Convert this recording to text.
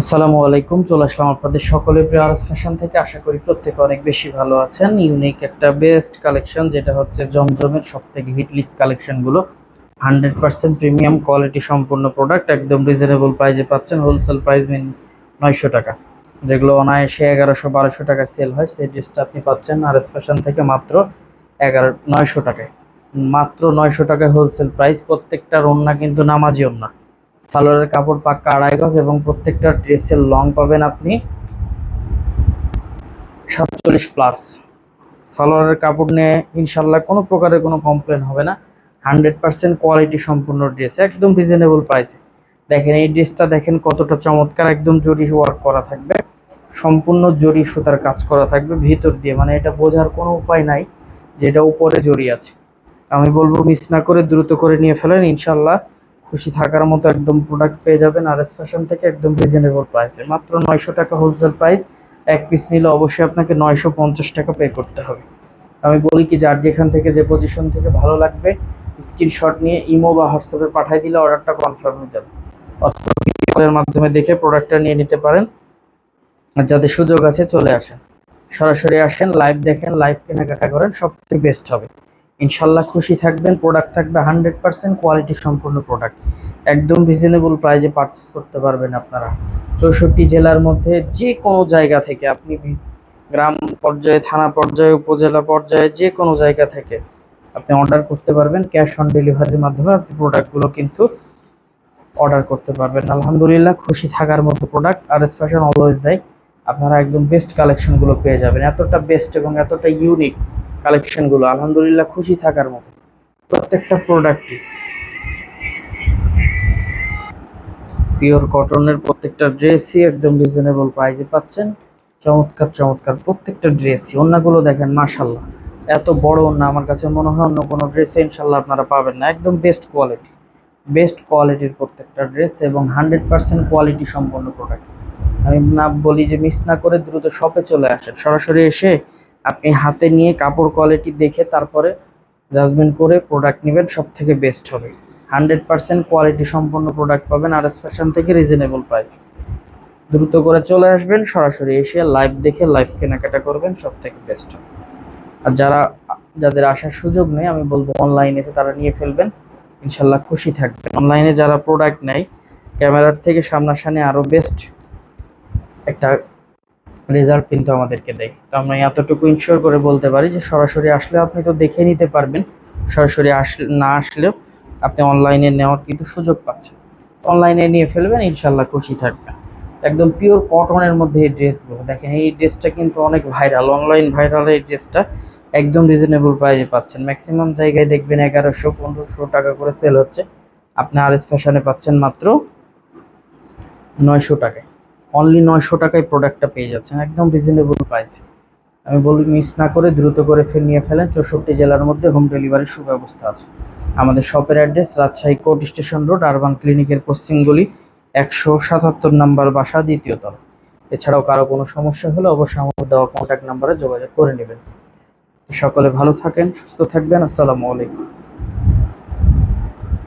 আসসালামু আলাইকুম, চলে আসলাম আপনাদের সকলের প্রিয় আরস ফ্যাশন থেকে। আশা করি প্রত্যেকে অনেক বেশি ভালো আছেন। ইউনিক একটা বেস্ট কালেকশন যেটা হচ্ছে জমজমের সব থেকে হিট লিস্ট কালেকশনগুলো হান্ড্রেড পার্সেন্ট প্রিমিয়াম কোয়ালিটি সম্পূর্ণ প্রোডাক্ট একদম রিজনেবল প্রাইসে পাচ্ছেন। হোলসেল প্রাইস মিন নয়শো টাকা। যেগুলো অনায়াসে এগারোশো, বারোশো টাকা সেল হয়। সেই ড্রেসটা আপনি পাচ্ছেন আর এস ফ্যাশন থেকে মাত্র এগারো, নয়শো টাকায়। মাত্র নয়শো টাকায় হোলসেল প্রাইস প্রত্যেকটা ওন্না কিন্তু নামাজি ওন্না সালোয়ারের কাপড় পাক্কা আড়াই গজ এবং প্রত্যেকটা ড্রেসের লং পাবেন আপনি সাতচল্লিশ প্লাস সালোয়ারের কাপড় নিয়ে ইনশাল্লাহ কোনো প্রকারের কোনো কমপ্লেন হবে না। হান্ড্রেড পার্সেন্ট কোয়ালিটি সম্পূর্ণ ড্রেস একদম রিজনেবল প্রাইসে দেখেন, এই ড্রেসটা দেখেন কতটা চমৎকার, একদম জরি ওয়ার্ক করা থাকবে। সম্পূর্ণ জরি সুতার কাজ করা থাকবে ভিতর দিয়ে মানে এটা বোঝার কোনো উপায় নাই যে এটা উপরে জড়ি আছে। আমি বলব মিস না করে দ্রুত করে নিয়ে ফেলেন ইনশাল্লাহ খুশি থাকার মতো একদম প্রোডাক্ট পেয়ে যাবেন আর এস ফ্যাশন থেকে একদম রিজনেবল প্রাইসে মাত্র নয়শো টাকা হোলসেল প্রাইস এক পিস নিলে অবশ্যই আপনাকে নয়শো পঞ্চাশ টাকা পে করতে হবে। আমি বলি কি, যার যেখান থেকে যে পজিশন থেকে ভালো লাগবে স্ক্রিনশট নিয়ে ইমো বা হোয়াটসঅ্যাপে পাঠিয়ে দিলে অর্ডারটা কনফার্ম হয়ে যাবে। অথবা ভিডিও কলের মাধ্যমে দেখে প্রোডাক্টটা নিয়ে নিতে পারেন। আর যাদের সুযোগ আছে চলে আসেন। সরাসরি আসেন লাইভ দেখেন লাইভ কেনাকাটা করেন, সবথেকে বেস্ট হবে। ইনশাল্লাহ খুশি থাকবেন প্রোডাক্ট থাকবে হান্ড্রেড পার্সেন্ট কোয়ালিটি সম্পূর্ণ প্রোডাক্ট একদম রিজনেবল প্রাইজে পারচেস করতে পারবেন আপনারা। চৌষট্টি জেলার মধ্যে যে কোনো জায়গা থেকে আপনি গ্রাম পর্যায়ে, থানা পর্যায়ে, উপজেলা পর্যায়ে যে কোনো জায়গা থেকে আপনি অর্ডার করতে পারবেন। ক্যাশ অন ডেলিভারির মাধ্যমে আপনি প্রোডাক্টগুলো কিন্তু অর্ডার করতে পারবেন। আলহামদুলিল্লাহ খুশি থাকার মতো product R S fashion always দেয়। আপনারা একদম বেস্ট কালেকশনগুলো পেয়ে যাবেন। এতটা বেস্ট এবং এতটা ইউনিক কালেকশনগুলো আলহামদুলিল্লাহ খুশি থাকার মতো। প্রত্যেকটা প্রোডাক্টই পিওর কটনের প্রত্যেকটা ড্রেসই একদম রিজনেবল প্রাইসে পাচ্ছেন। চমৎকার চমৎকার প্রত্যেকটা ড্রেসই অন্যগুলো দেখেন মাশাল্লাহ এত বড় অন্য, আমার কাছে মনে হয় অন্য কোনো ড্রেসে ইনশাল্লাহ আপনারা পাবেন না। একদম বেস্ট কোয়ালিটি বেস্ট কোয়ালিটির প্রত্যেকটা ড্রেস এবং হান্ড্রেড পার্সেন্ট কোয়ালিটি সম্পন্ন প্রোডাক্ট আমি না বলি যে মিস না করে দ্রুত শপে চলে আসেন। সরাসরি এসে আপনি হাতে নিয়ে কাপড় কোয়ালিটি দেখে তারপরে জাজমেন্ট করে প্রোডাক্ট নেবেন সব থেকে বেস্ট হবে। হান্ড্রেড পার্সেন্ট কোয়ালিটি সম্পন্ন প্রোডাক্ট পাবেন আর এস ফ্যাশন থেকে রিজনেবল প্রাইস দ্রুত করে চলে আসবেন, সরাসরি এসে লাইভ দেখে লাইভ কেনাকাটা করবেন সব থেকে বেস্ট হবে। আর যারা, যাদের আসার সুযোগ নেই, আমি বলব অনলাইনে তারা নিয়ে ফেলবেন, ইনশাল্লাহ খুশি থাকবেন। অনলাইনে যারা প্রোডাক্ট নেয়, ক্যামেরার থেকে সামনাসামনি আরও বেস্ট একটা রেজাল্ট কিন্তু আমাদেরকে দেয়। তো আমরা এতটুকু ইনশিওর করে বলতে পারি যে সরাসরি আসলে আপনি তো দেখে নিতে পারবেন। সরাসরি আসলে, না আসলেও আপনি অনলাইনে নেওয়ার কিন্তু সুযোগ পাচ্ছেন। অনলাইনে নিয়ে ফেলবেন ইনশাল্লাহ খুশি থাকবেন। একদম পিওর কটনের মধ্যে এই ড্রেসগুলো দেখেন এই ড্রেসটা কিন্তু অনেক ভাইরাল অনলাইন ভাইরাল এই ড্রেসটা একদম রিজনেবল প্রাইসে পাচ্ছেন। ম্যাক্সিমাম জায়গায় দেখবেন এগারোশো, পনেরোশো টাকা করে সেল হচ্ছে। আপনি আর এস ফ্যাশনে পাচ্ছেন মাত্র নয়শো টাকায়। অনলি নয়শো টাকায় প্রোডাক্টটা পেয়ে যাচ্ছেন, একদম রিজনেবল প্রাইসে আমি বলি মিস না করে দ্রুত করে ফের নিয়ে ফেলেন, চৌষট্টি জেলার মধ্যে হোম ডেলিভারির সুব্যবস্থা আছে। আমাদের শপের address Rajshahi court station road urban ক্লিনিকের পশ্চিমগুলি একশো সাতাত্তর নাম্বার বাসা, দ্বিতীয় তলা। এছাড়াও কারও কোনো সমস্যা হলে অবশ্যই আমাদের দেওয়া কন্ট্যাক্ট নাম্বারে যোগাযোগ করে নেবেন। সকলে ভালো থাকেন, সুস্থ থাকবেন, আসসালামু আলাইকুম।